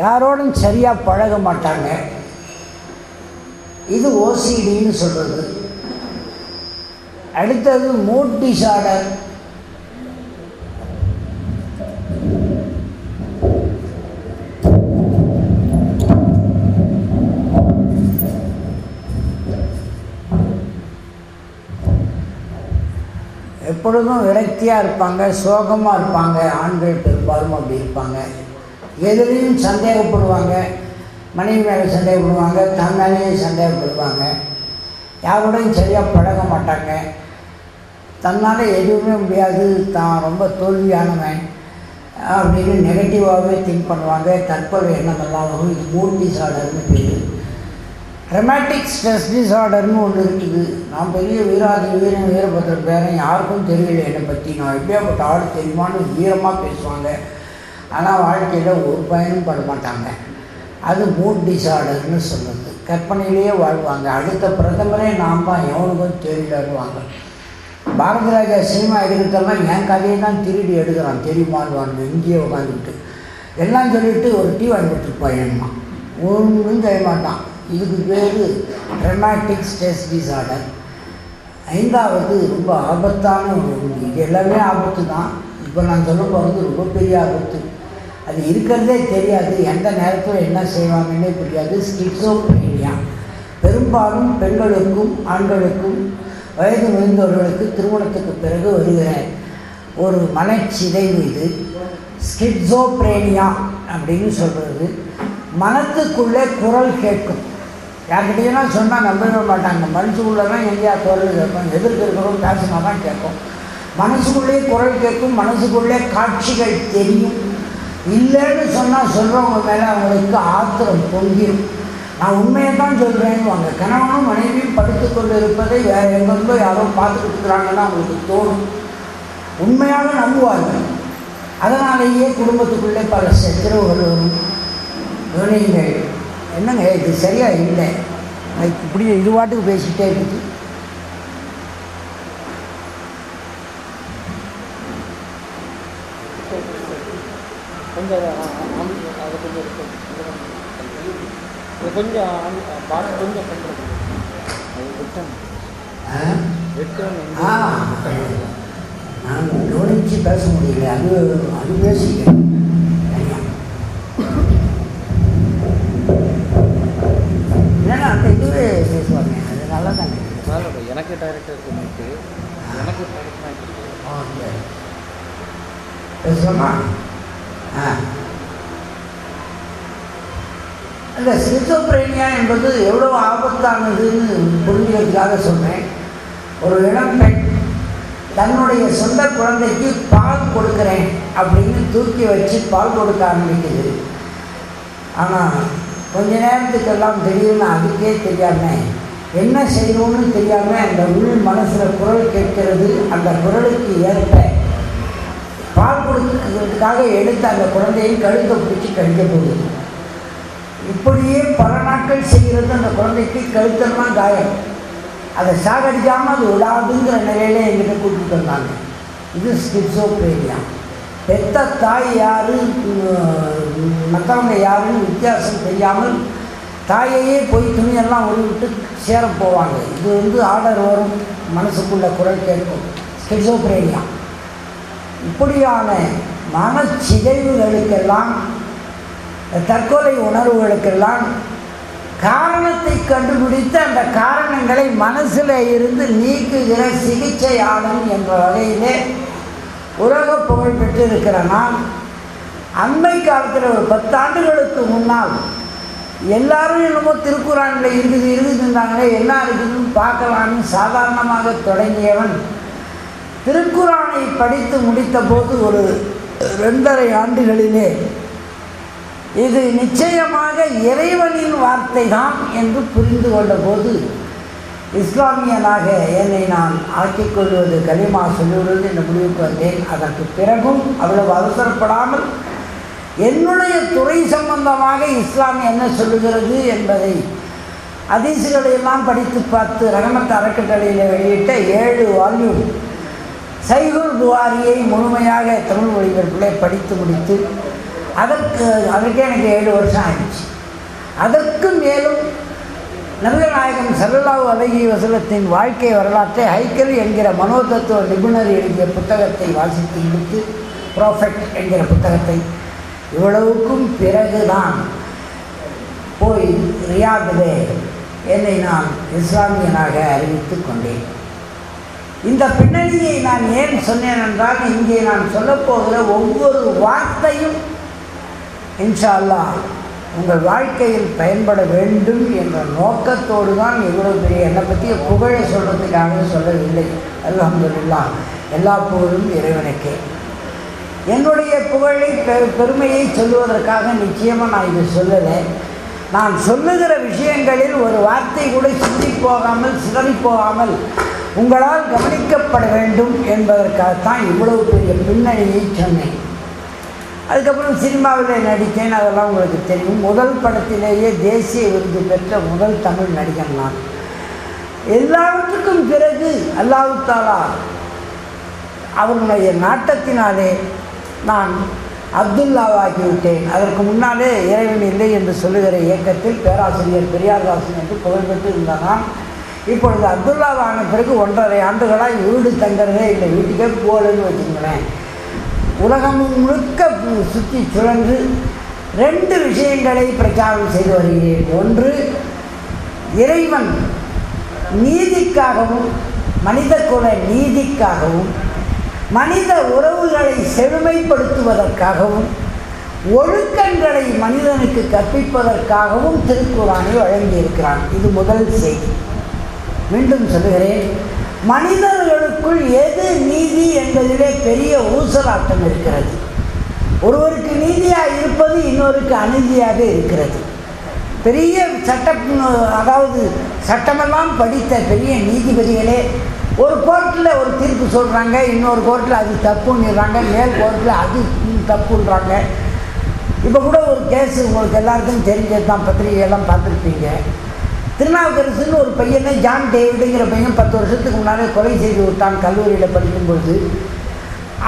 யாரோடும் சரியாக பழக மாட்டாங்க. இது ஓசிடின்னு சொல்கிறது அடுத்தது மூட் டிசார்டர் எப்பொழுதும் விரக்தியாக இருப்பாங்க சோகமாக இருப்பாங்க ஆண்கள் பெரும்பாலும் அப்படி இருப்பாங்க. எதுலேயும் சந்தேகப்படுவாங்க மனைவி மேலே சந்தேகப்படுவாங்க தன் மேலேயும் சந்தேகப்படுவாங்க. யாரோடையும் சரியாக பழக மாட்டாங்க. தன்னால் எதுவுமே முடியாது தான் ரொம்ப தோல்வியானவன் அப்படின்னு நெகட்டிவாகவே திங்க் பண்ணுவாங்க. தற்கொலை எண்ணமெல்லாம் வரும் இது மூட் டிசார்டர்னு பேர். ரெமேட்டிக் ஸ்ட்ரெஸ் டிசார்டர்னு ஒன்று இருக்குது. நான் பெரிய வீராதி வீரன் வீரபத்திர பேரன் யாருக்கும் தெரியல என்னை பற்றி நான் எப்படியாப்பட்ட ஆள் தெரியுமான்னு வீரமாக பேசுவாங்க. ஆனால் வாழ்க்கையில் ஒரு பயனும் பட மாட்டாங்க அது மூட் டிசார்டர்னு சொல்லுது கற்பனையிலேயே வாழ்வாங்க. அடுத்த பிரதமரே நாம் தான் எவனுக்கும் தெரியலன்னுவாங்க. பாரத ராஜா சினிமா எடுக்கிறதெல்லாம் என் கதையை தான் திருடி எடுக்கிறான். தெரியுமான்னு இங்கேயே உட்காந்துக்கிட்டு. எல்லாம் சொல்லிட்டு ஒரு டீ வாங்கி கொடுத்துருப்பான் என்னமா ஒன்றும் செய்ய மாட்டான். இதுக்கு பேர் ட்ரமாட்டிக் ஸ்ட்ரெஸ் டிசார்டர் ஐந்தாவது ரொம்ப ஆபத்தான ஒரு இது. எல்லாமே ஆபத்து தான். இப்போ நான் சொல்ல போகிறது ரொம்ப பெரிய ஆபத்து. அது இருக்கிறதே தெரியாது. எந்த நேரத்தில் என்ன செய்வாங்கன்னே புரியாது. ஸ்கிட்ஸோப்ரீனியா பெரும்பாலும் பெண்களுக்கும் ஆண்களுக்கும் வயது முதிர்ந்தவர்களுக்கு திருமணத்துக்கு பிறகு வருகிற ஒரு மனச்சிதைவு இது. ஸ்கிட்ஸோப்ரேனியா அப்படின்னு சொல்கிறது மனத்துக்குள்ளே குரல் கேட்கும். யார்கிட்டயும்னா சொன்னால் நம்பவே மாட்டாங்க. மனசுக்குள்ளே தான் எங்கேயா குரல் கேட்கும். எதிர்க்க இருக்கிறோம் பேசினா தான் கேட்கும். மனசுக்குள்ளேயே குரல் கேட்கும். மனசுக்குள்ளே காட்சிகள் தெரியும். இல்லைன்னு சொன்னால் சொல்கிறவங்க மேலே அவங்களுக்கு ஆத்திரம் பொங்கிடும் நான் உண்மையை தான் சொல்கிறேன்னு கணவனும் மனைவியும் படுத்து கொண்டு இருப்பதை வேறு எங்கெந்தோ யாரோ பார்த்துக்கிட்டு இருக்கிறாங்கன்னு அவங்களுக்கு தோணும். உண்மையாக நம்புவார்கள். அதனாலேயே குடும்பத்துக்குள்ளே பல சச்சரவுகள் வரும். கவனியுங்கள். என்னங்க இது சரியாக இல்லை? இப்படி இது பாட்டுக்கு பேசிக்கிட்டே இருக்குது கொஞ்சம் அது கொஞ்சம் இருக்கு. இது கொஞ்சம் பாட்டு கொஞ்சம் பண்ணுறது அது ஆ? நான் கவனித்து பேச முடியல. அது அது பேசிக்கிறேன் அந்த இதுவே பேசுவாங்க? அது நல்லா அதனால எனக்கு டைரக்டர் இருக்கு எனக்கு டைரக்டர் ஆ அந்த சிசோப்ரேனியா என்பது எவ்வளோ ஆபத்தானதுன்னு புரிஞ்சுக்கிறதுக்காக சொன்னேன். ஒரு இளம் பெண் தன்னுடைய சொந்த குழந்தைக்கு பால் கொடுக்குறேன் அப்படின்னு தூக்கி வச்சு பால் கொடுக்க ஆரம்பிக்குது. ஆனால் கொஞ்ச நேரத்துக்கெல்லாம் தெரியும்னு அதுக்கே தெரியாமல் என்ன செய்யணும்னு தெரியாமல் அந்த உள் மனசில் குரல் கேட்கிறது அந்த குரலுக்கு ஏற்ப பால் கொடுக்கிறதுக்காக எடுத்து அந்த குழந்தையை கழுத்தை பிடிச்சி கழிக்க போகுது. இப்படியே பல நாட்கள் செய்கிறது அந்த குழந்தைக்கு கழுத்தெல்லாம் காயம். அதை சாகடிக்காமல் அது விடாதுங்கிற நிலையில எங்கிட்ட கூப்பிட்டு வந்தாங்க. இது ஸ்கிட்ஸோப்ரேனியா பெத்த தாய் யாரு மற்றவங்க யாருன்னு வித்தியாசம் தெரியாமல் தாயையே போய் துணியெல்லாம் விட்டு சேர போவாங்க. இது வந்து ஆர்டர் வரும் மனசுக்குள்ள குரல் கேட்கும். ஸ்கிட்ஸோப்ரேனியா இப்படியான மனச்சிதைவுகளுக்கெல்லாம் தற்கொலை உணர்வுகளுக்கெல்லாம் காரணத்தை கண்டுபிடித்து அந்த காரணங்களை மனசில் இருந்து நீக்குகிற சிகிச்சையாளன் என்ற வகையிலே உலக புகழ் பெற்றிருக்கிற நான் அண்மை காலத்தில் ஒரு பத்தாண்டுகளுக்கு முன்னால் எல்லாரும் என்னமோ திருக்குறானில் இருக்குது இருக்குதுன்னாங்களே என்ன இருக்குதுன்னு பார்க்கலான்னு சாதாரணமாக தொடங்கியவன் திருக்குறானை படித்து முடித்தபோது ஒரு ரெண்டரை ஆண்டுகளிலே இது நிச்சயமாக இறைவனின் வார்த்தை தான் என்று புரிந்து கொண்டபோது இஸ்லாமியனாக என்னை நான் ஆக்கிக் கொள்வது கலிமா சொல்லுவது என்று முடிவுக்கு வந்தேன். அதற்கு பிறகும் அவ்வளவு அவசரப்படாமல் என்னுடைய துறை சம்பந்தமாக இஸ்லாம் என்ன சொல்லுகிறது என்பதை அதிசுகளை எல்லாம் படித்து பார்த்து ரகமத் அறக்கட்டளையில் வெளியிட்ட ஏழு வால்யூம் சைகுல் துவாரியை முழுமையாக தமிழ் மொழிபெயர்ப்பிலே படித்து முடித்து அதற்கு அதற்கே எனக்கு ஏழு வருஷம் ஆயிடுச்சு. அதற்கு மேலும் நபிகள் நாயகம் சல்லல்லாஹு அலைஹி வாழ்க்கை வரலாற்றை ஹைக்கல் என்கிற மனோதத்துவ நிபுணர் எழுதிய புத்தகத்தை வாசித்து முடித்து ப்ராஃபெக்ட் என்கிற புத்தகத்தை இவ்வளவுக்கும் பிறகுதான் போய் ரியாதிலே என்னை நான் இஸ்லாமியனாக அறிவித்து கொண்டேன். இந்த பின்னணியை நான் ஏன் சொன்னேன் என்றால் இங்கே நான் சொல்லப்போகிற ஒவ்வொரு வார்த்தையும் இன்ஷா அல்லாஹ் உங்கள் வாழ்க்கையில் பயன்பட வேண்டும் என்ற நோக்கத்தோடு தான் இவ்வளோ பெரிய என்னை பற்றிய புகழை சொல்கிறதுக்காக சொல்லவில்லை. அல்ஹம்துல்லா எல்லா புகழும் இறைவனுக்கே. என்னுடைய புகழை பெ- பெருமையை சொல்லுவதற்காக நிச்சயமாக நான் இது சொல்லலை. நான் சொல்லுகிற விஷயங்களில் ஒரு வார்த்தை கூட சிந்தி போகாமல் சிதறி போகாமல் உங்களால் கவனிக்கப்பட வேண்டும் என்பதற்காகத்தான் இவ்வளவு பெரிய பின்னணியை சொன்னேன். அதுக்கப்புறம் சினிமாவில் நடித்தேன் அதெல்லாம் உங்களுக்கு தெரியும். முதல் படத்திலேயே தேசிய விருது பெற்ற முதல் தமிழ் நடிகன் நான். எல்லாவற்றுக்கும் பிறகு அல்லாவுத்தாலா அவருடைய நாட்டத்தினாலே நான் அப்துல்லாவாகிவிட்டேன் அதற்கு முன்னாலே இறைவன் இல்லை என்று சொல்லுகிற இயக்கத்தில் பேராசிரியர் பெரியார்தாசன் என்று புகழ்பெற்று இருந்தால் நான். இப்பொழுது அப்துல்லாவான பிறகு ஒன்றரை ஆண்டுகளாக வீடு தங்குறதே இல்லை. வீட்டுக்கே போகலன்னு வச்சுங்களேன் உலகம் முழுக்க சுற்றி சுழன்று ரெண்டு விஷயங்களை பிரச்சாரம் செய்து வருகிறேன். ஒன்று இறைவன் நீதிக்காகவும் மனித குல நீதிக்காகவும் மனித உறவுகளை செழுமைப்படுத்துவதற்காகவும் ஒழுக்கங்களை மனிதனுக்கு கற்பிப்பதற்காகவும் திருக்குறானை வழங்கியிருக்கிறான். இது முதல் செய்தி. மீண்டும் சொல்கிறேன் மனிதர்களுக்குள் எது நீதி என்பதிலே பெரிய ஊசலாட்டம் இருக்கிறது. ஒருவருக்கு நீதியாக இருப்பது இன்னொருக்கு அநீதியாக இருக்கிறது. பெரிய சட்டம் அதாவது சட்டமெல்லாம் படித்த பெரிய நீதிபதிகளே ஒரு கோர்ட்டில் ஒரு தீர்ப்பு சொல்கிறாங்க இன்னொரு கோர்ட்டில் அது தப்புன்னுறாங்க மேல் கோர்ட்டில் அது தப்புன்றாங்க. இப்போ கூட ஒரு கேஸ் உங்களுக்கு எல்லாருக்கும் தெரிஞ்சது தான் பத்திரிகையெல்லாம் பார்த்துருப்பீங்க. திருநாவுக்கரசுன்னு ஒரு பையனை ஜான் டேவிடுங்கிற பையன் பத்து வருஷத்துக்கு முன்னாலே கொலை செய்து விட்டான் கல்லூரியில் படிக்கும்பொழுது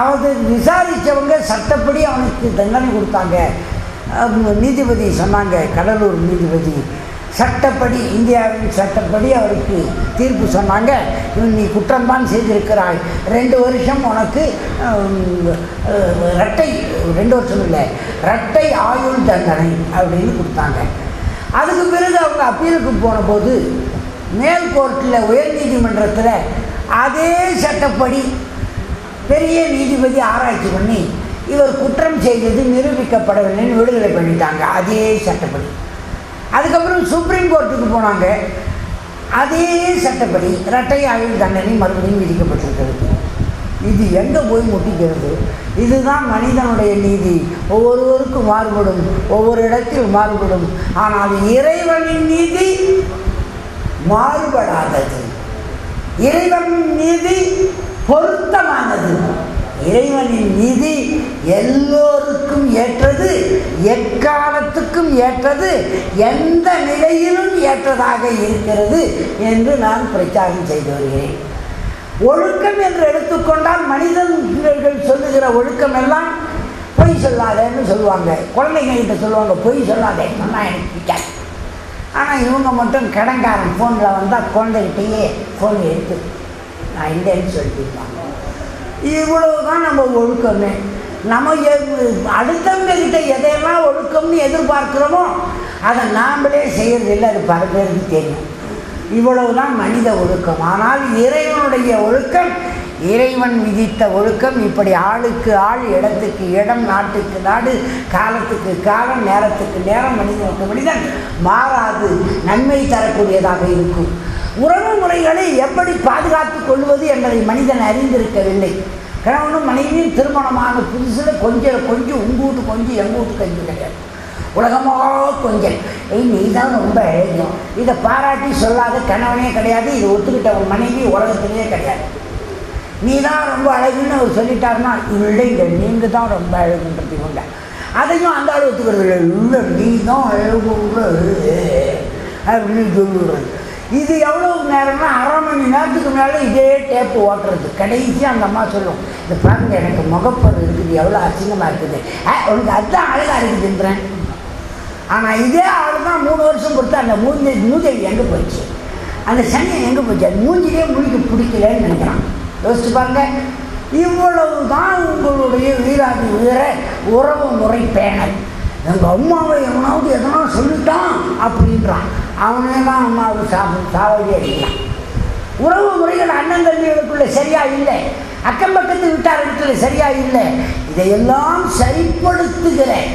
அவது விசாரித்தவங்க சட்டப்படி அவனுக்கு தண்டனை கொடுத்தாங்க. நீதிபதி சொன்னாங்க கடலூர் நீதிபதி. சட்டப்படி இந்தியாவின் சட்டப்படி அவருக்கு தீர்ப்பு சொன்னாங்க. இவன் நீ குற்றம்தான் செய்திருக்கிறாய். ரெண்டு வருஷம் உனக்கு ரெட்டை இரட்டை ரெண்டு வருஷம் இல்லை இரட்டை ஆயுள் தண்டனை அப்படின்னு கொடுத்தாங்க. அதுக்கு பிறகு அவங்க அப்பீலுக்கு போனபோது மேல் கோர்ட்டில் உயர்நீதிமன்றத்தில் அதே சட்டப்படி பெரிய நீதிபதி ஆராய்ச்சி பண்ணி இவர் குற்றம் செய்தது நிரூபிக்கப்படவில்லைன்னு விடுதலை பண்ணிட்டாங்க. அதே சட்டப்படி. அதுக்கப்புறம் சுப்ரீம் கோர்ட்டுக்கு போனாங்க. அதே சட்டப்படி இரட்டை ஆயுள் தண்டனை மறுபடியும் விதிக்கப்பட்டிருக்கிறது. இது எங்கே போய் முட்டிக்கிறது? இதுதான் மனிதனுடைய நீதி. ஒவ்வொருவருக்கும் மாறுபடும் ஒவ்வொரு இடத்தில் மாறுபடும். ஆனால் இறைவனின் நீதி மாறுபடாதது. இறைவனின் நீதி பொருத்தமானது. இறைவனின் நீதி எல்லோருக்கும் ஏற்றது எக்காலத்துக்கும் ஏற்றது எந்த நிலையிலும் ஏற்றதாக இருக்கிறது என்று நான் பிரச்சாரம் செய்து வருகிறேன். ஒழுக்கம் என்று எடுத்துக்கொண்டால் மனிதர்கள் சொல்லுகிற ஒழுக்கம் எல்லாம் பொய் சொல்லாதேன்னு சொல்லுவாங்க. குழந்தைங்கள்கிட்ட சொல்லுவாங்க பொய் சொல்லாதே சொன்னால் எனக்கு பிடிக்காது. ஆனால் இவங்க மட்டும் கடங்காரன் ஃபோனில் வந்தால் குழந்தைகிட்டயே ஃபோன் எடுத்து நான் இல்லைன்னு சொல்லிட்டுருப்பாங்க இவ்வளவு தான் நம்ம ஒழுக்கமே. நம்ம எ- அடுத்தவங்க எதையெல்லாம் ஒழுக்கம்னு எதிர்பார்க்குறோமோ அதை நாமளே செய்கிறதில்லை அது பல பேருக்கு தெரியும். இவ்வளவுதான் மனித ஒழுக்கம். ஆனால் இறைவனுடைய ஒழுக்கம் இறைவன் விதித்த ஒழுக்கம் இப்படி ஆளுக்கு ஆள் இடத்துக்கு இடம் நாட்டுக்கு நாடு காலத்துக்கு காலம் நேரத்துக்கு நேரம் மனிதனுக்கு மனிதன் மாறாது நன்மை தரக்கூடியதாக இருக்கும். உறவு முறைகளை எப்படி பாதுகாத்து கொள்வது என்பதை மனிதன் அறிந்திருக்கவில்லை. கணவனும் மனைவியும் திருமணமான புதுசில் கொஞ்சம் கொஞ்சம் உங்கள் வீட்டு கொஞ்சம் எங்கள் வீட்டு கொஞ்சம் கிடையாது உலகமாக கொஞ்சம் ஏய் நீ தான் ரொம்ப அழகு இதை பாராட்டி சொல்லாத கணவனே கிடையாது. இதை ஒத்துக்கிட்ட மனைவி உலகத்திலேயே கிடையாது. நீ தான் ரொம்ப அழகுன்னு அவர் சொல்லிட்டாருன்னா இல்லை நீங்கள் தான் ரொம்ப அழகுன்றது கொண்ட. அதையும் அந்த ஆள் ஒத்துக்கிறது இல்லை. இல்லை நீ தான் அழகு அப்படின்னு சொல்லுறது இது எவ்வளோ நேரம்னா அரை மணி நேரத்துக்கு மேலே இதே டேப்பு ஓட்டுறது. கடைசியாக அந்த அம்மா சொல்லும் இது பாருங்க எனக்கு முகப்பது இருக்குது. எவ்வளோ அசிங்கமாக இருக்குது. ஆ உனக்கு அதுதான் அழகாக இருக்குதுன்றேன் ஆனால் இதே ஆள் தான் மூணு வருஷம் கொடுத்து அந்த மூஞ்சி மூதேவி எங்கே போச்சு? அந்த சனி எங்கே போச்சு? அது மூஞ்சிலே முழிக்க பிடிக்கலன்னு நினைக்கிறான். யோசிச்சு பாருங்க. இவ்வளவு தான் உங்களுடைய வீராதி உயர உறவு முறை பேணல். எங்கள் அம்மாவை எவனாவது எதனா சொல்லிட்டான் அப்படின்றான். அவனே தான் அம்மாவை சாப்பிட்டு சாவடி அடிக்கிறான் உறவு முறைகள் அண்ணன் தம்பிகளுக்குள்ள சரியாக இல்லை. அக்கம் பக்கத்து வீட்டார்களுக்குள்ள சரியாக இல்லை. இதையெல்லாம் சரிப்படுத்துகிறேன்.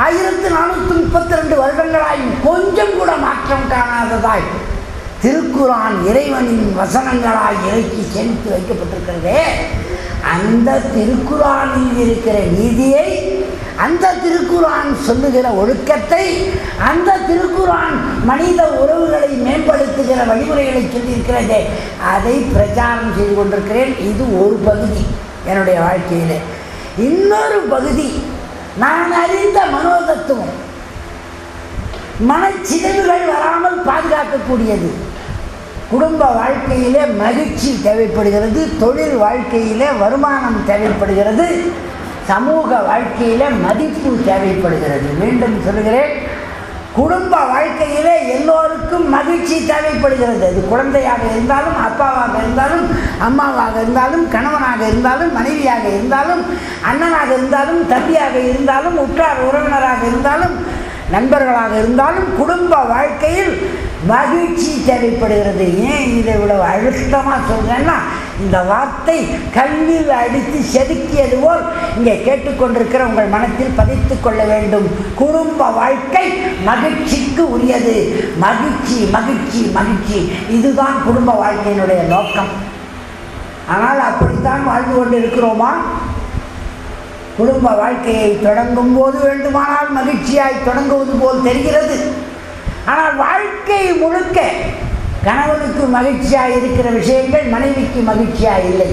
ஆயிரத்தி நானூற்றி முப்பத்தி ரெண்டு வருடங்களாயும் கொஞ்சம் கூட மாற்றம் காணாததாய் திருக்குறான் இறைவனின் வசனங்களாய் இறக்கி சேமித்து வைக்கப்பட்டிருக்கிறதே. அந்த திருக்குறானில் இருக்கிற நீதியை அந்த திருக்குரான் சொல்லுகிற ஒழுக்கத்தை அந்த திருக்குரான் மனித உறவுகளை மேம்படுத்துகிற வழிமுறைகளை சொல்லியிருக்கிறதே. அதை பிரச்சாரம் செய்து கொண்டிருக்கிறேன். இது ஒரு பகுதி என்னுடைய வாழ்க்கையில். இன்னொரு பகுதி நான் அறிந்த மனோதத்துவம். மனச்சிதைவுகள் வராமல் பாதுகாக்கக்கூடியது. குடும்ப வாழ்க்கையிலே மகிழ்ச்சி தேவைப்படுகிறது தொழில் வாழ்க்கையிலே வருமானம் தேவைப்படுகிறது சமூக வாழ்க்கையில் மதிப்பு தேவைப்படுகிறது. மீண்டும் சொல்கிறேன் குடும்ப வாழ்க்கையிலே எல்லோருக்கும் மகிழ்ச்சி தேவைப்படுகிறது. அது குழந்தையாக இருந்தாலும் அப்பாவாக இருந்தாலும் அம்மாவாக இருந்தாலும் கணவனாக இருந்தாலும் மனைவியாக இருந்தாலும் அண்ணனாக இருந்தாலும் தம்பியாக இருந்தாலும் உற்றார் உறவினராக இருந்தாலும் நண்பர்களாக இருந்தாலும் குடும்ப வாழ்க்கையில் மகிழ்ச்சி தேவைப்படுகிறது. ஏன் இதை இவ்வளவு அழுத்தமாக சொல்கிறேன்னா இந்த வார்த்தை கல்லில் அடித்து செதுக்கியது போல் இங்கே கேட்டுக்கொண்டிருக்கிற உங்கள் மனத்தில் பதித்து கொள்ள வேண்டும். குடும்ப வாழ்க்கை மகிழ்ச்சிக்கு உரியது. மகிழ்ச்சி மகிழ்ச்சி மகிழ்ச்சி. இதுதான் குடும்ப வாழ்க்கையினுடைய நோக்கம். ஆனால் அப்படித்தான் வாழ்ந்து கொண்டு இருக்கிறோமா குடும்ப வாழ்க்கையை தொடங்கும் போது வேண்டுமானால் மகிழ்ச்சியாய் தொடங்குவது போல் தெரிகிறது. ஆனால் வாழ்க்கை முழுக்க கணவனுக்கு மகிழ்ச்சியாக இருக்கிற விஷயங்கள் மனைவிக்கு மகிழ்ச்சியாக இல்லை.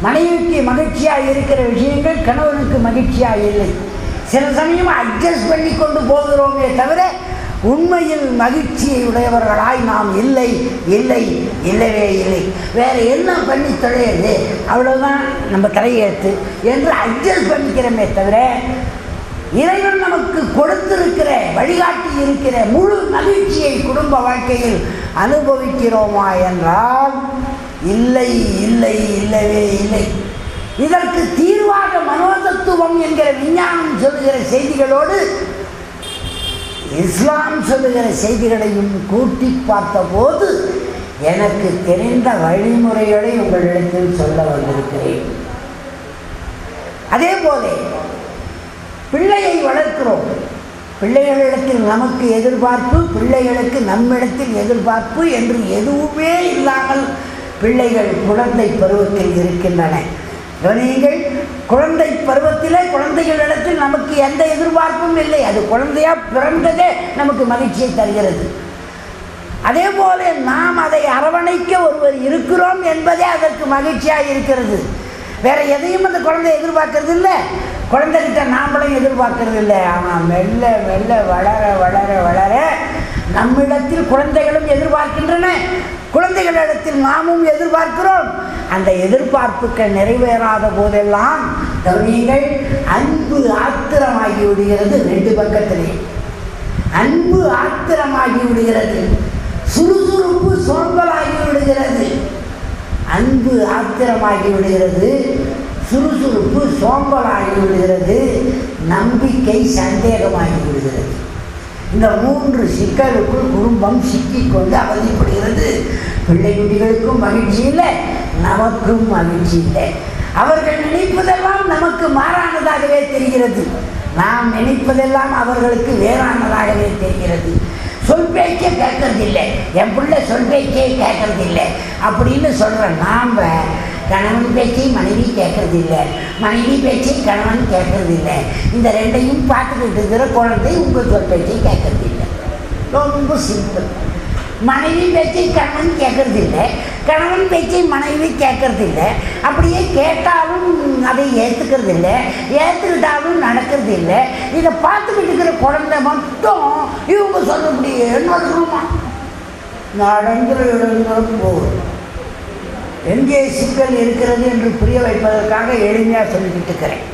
மனைவிக்கு மகிழ்ச்சியாக இருக்கிற விஷயங்கள் கணவனுக்கு மகிழ்ச்சியாக இல்லை. சில சமயம் அட்ஜஸ்ட் பண்ணி கொண்டு போகிறோமே தவிர உண்மையில் மகிழ்ச்சியை உடையவர்களாய் நாம் இல்லை இல்லை இல்லவே இல்லை. வேறு என்ன பண்ணி தொலையிறது? அவ்வளோதான் நம்ம தலையெழுத்து. என்று அட்ஜஸ்ட் பண்ணிக்கிறோமே தவிர இறைவன் நமக்கு கொடுத்திருக்கிற வழிகாட்டி இருக்கிற முழு மகிழ்ச்சியை குடும்ப வாழ்க்கையில் அனுபவிக்கிறோமா என்றால் இல்லை இல்லை இல்லவே இல்லை. இதற்கு தீர்வாக மனோதத்துவம் என்கிற விஞ்ஞானம் சொல்லுகிற செய்திகளோடு இஸ்லாம் சொல்லுகிற செய்திகளையும் கூட்டி பார்த்தபோது எனக்கு தெரிந்த வழிமுறைகளை உங்களிடத்தில் சொல்ல வந்திருக்கிறேன். அதே போல பிள்ளையை வளர்க்கிறோம். பிள்ளைகளிடத்தில் நமக்கு எதிர்பார்ப்பு பிள்ளைகளுக்கு நம்மிடத்தில் எதிர்பார்ப்பு என்று எதுவுமே இல்லாமல் பிள்ளைகள் குழந்தை பருவத்தில் இருக்கின்றன. கவனியுங்கள் குழந்தை பருவத்திலே குழந்தைகளிடத்தில் நமக்கு எந்த எதிர்பார்ப்பும் இல்லை. அது குழந்தையா பிறந்ததே நமக்கு மகிழ்ச்சியை தருகிறது. அதே போல நாம் அதை அரவணைக்க ஒருவர் இருக்கிறோம் என்பதே அதற்கு மகிழ்ச்சியாக இருக்கிறது. வேற எதையும் அந்த குழந்தை எதிர்பார்க்கறது இல்லை. குழந்தைகிட்ட நாம்பளும் எதிர்பார்க்கறது இல்லை. ஆனால் மெல்ல மெல்ல வளர வளர வளர நம்மிடத்தில் குழந்தைகளும் எதிர்பார்க்கின்றன. குழந்தைகளிடத்தில் நாமும் எதிர்பார்க்கிறோம். அந்த எதிர்பார்ப்புகள் நிறைவேறாத போதெல்லாம் கவனியங்கள் அன்பு ஆத்திரமாகி விடுகிறது ரெண்டு பக்கத்திலே. அன்பு ஆத்திரமாகி விடுகிறது. சுறுசுறுப்பு சோம்பலாகி விடுகிறது. அன்பு ஆத்திரமாகி விடுகிறது சுறுசுறுப்பு சோம்பலாகி விடுகிறது நம்பிக்கை சந்தேகமாகி விடுகிறது. இந்த மூன்று சிக்கலுக்குள் குடும்பம் சிக்கிக்கொண்டு அவதிப்படுகிறது. பிள்ளை குட்டிகளுக்கும் மகிழ்ச்சி இல்லை நமக்கும் மகிழ்ச்சி இல்லை. அவர்கள் நினைப்பதெல்லாம் நமக்கு மாறானதாகவே தெரிகிறது. நாம் நினைப்பதெல்லாம் அவர்களுக்கு வேறானதாகவே தெரிகிறது. சொல் பேச்சே கேட்கறதில்லை. என் பிள்ளை சொல் பேச்சே கேட்கறதில்லை. அப்படின்னு சொல்கிற நாம் கணவன் பேச்சை மனைவி கேட்கறதில்லை. மனைவி பேச்சை கணவன் கேட்கறதில்லை. இந்த ரெண்டையும் பார்த்துக்கிட்டு இருக்கிற குழந்தை உங்கள் சொல் பேச்சை கேட்கறதில்லை. ரொம்ப சிம்பிள் மனைவி பேச்சை கணவன் கேட்கறதில்ல. கணவன் பேச்சை மனைவி கேட்கறதில்ல. அப்படியே கேட்டாலும் அதை ஏற்றுக்கிறதில்ல ஏற்றுக்கிட்டாலும் நடக்கிறதில்ல. இதை பார்த்துக்கிட்டு இருக்கிற குழந்தை மட்டும் இவங்க சொல்லக்கூடிய என்ன சொல்லுமா? நாடெங்கிற போகும் எங்கே சிக்கல் இருக்கிறது என்று புரிய வைப்பதற்காக எளிமையாக சொல்லிக்கிட்டு இருக்கிறேன்.